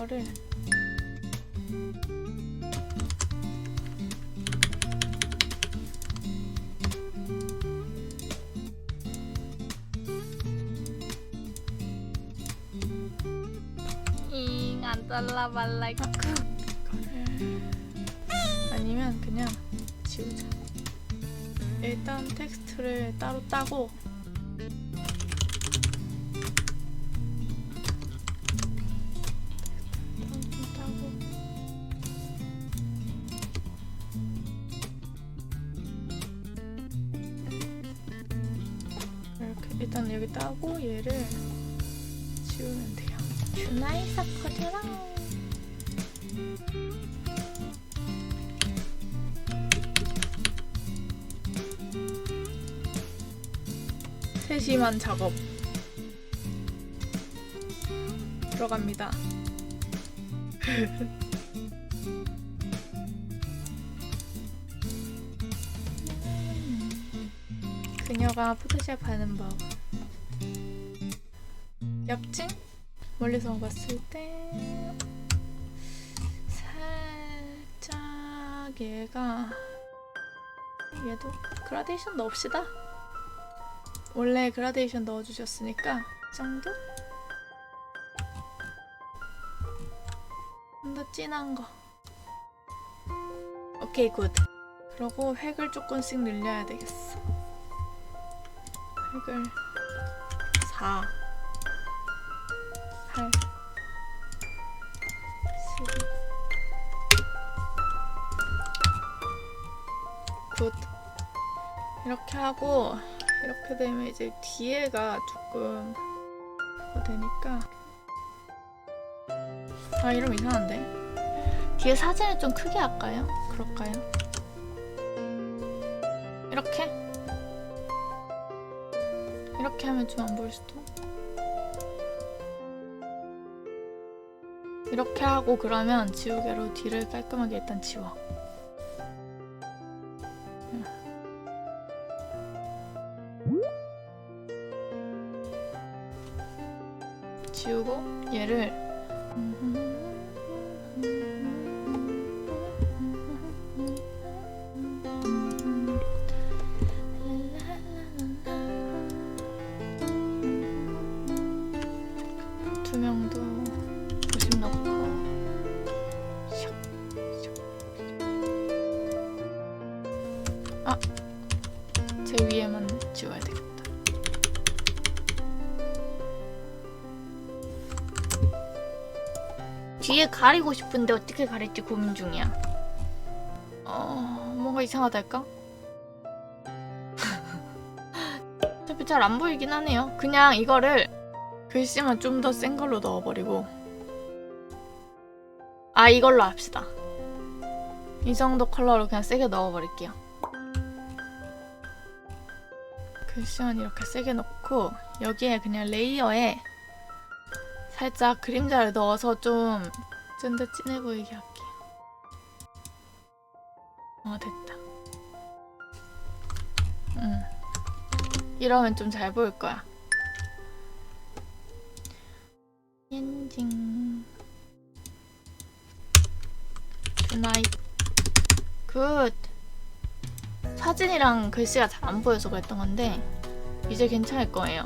이거를. 잉안 잘라 말라 이거를. 아니면 그냥 지우자. 일단 텍스트를 따로 따고 일단 여기 따고 얘를 지우면 돼요. 주나이 사커즈랑 세심한 작업 들어갑니다. 그녀가 포토샵 하는 법. 옆층? 멀리서 봤을 때 살짝 얘가 얘도 그라데이션 넣읍시다. 원래 그라데이션 넣어주셨으니까 이 정도? 좀 더 진한 거. 오케이 굿. 그러고 획을 조금씩 늘려야 되겠어. 획을 4 8 12 굿. 이렇게 하고 이렇게 되면 이제 뒤에가 조금 되니까. 아 이러면 이상한데? 뒤에 사진을 좀 크게 할까요? 그럴까요? 이렇게 이렇게 하면 좀 안 보일 수도. 이렇게 하고 그러면 지우개로 뒤를 깔끔하게 일단 지워. 지우고 얘를 투명도 90 넣고 샥, 샥. 아! 제 위에만 지워야 되겠다 뒤에 가리고 싶은데 어떻게 가릴지 고민 중이야. 어, 뭔가 이상하달까? 어차피 잘 안 보이긴 하네요. 그냥 이거를 글씨만 좀 더 센 걸로 넣어버리고. 아, 이걸로 합시다. 이 정도 컬러로 그냥 세게 넣어버릴게요. 글씨만 이렇게 세게 넣고, 여기에 그냥 레이어에 살짝 그림자를 넣어서 좀좀더 진해 보이게 할게요. 어 됐다. 응. 이러면 좀 잘 보일 거야. 엔딩. 굿나잇. 굿. 사진이랑 글씨가 잘 안 보여서 그랬던 건데 이제 괜찮을 거예요.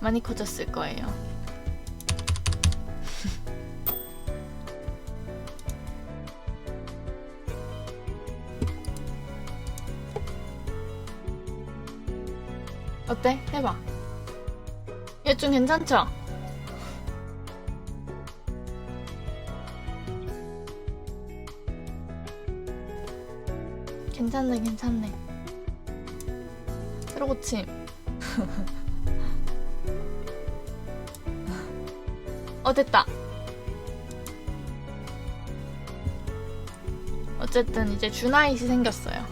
많이 커졌을 거예요. 어때? 해봐. 얘 좀 괜찮죠? 괜찮네, 괜찮네. 새로 고침. 어, 됐다. 어쨌든 이제 주나잇이 생겼어요.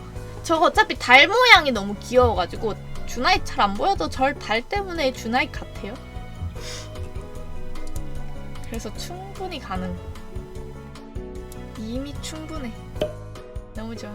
저거 어차피 달 모양이 너무 귀여워가지고 주나잇 잘 안 보여도 절 달 때문에 주나잇 같아요. 그래서 충분히 가능. 이미 충분해. 너무 좋아.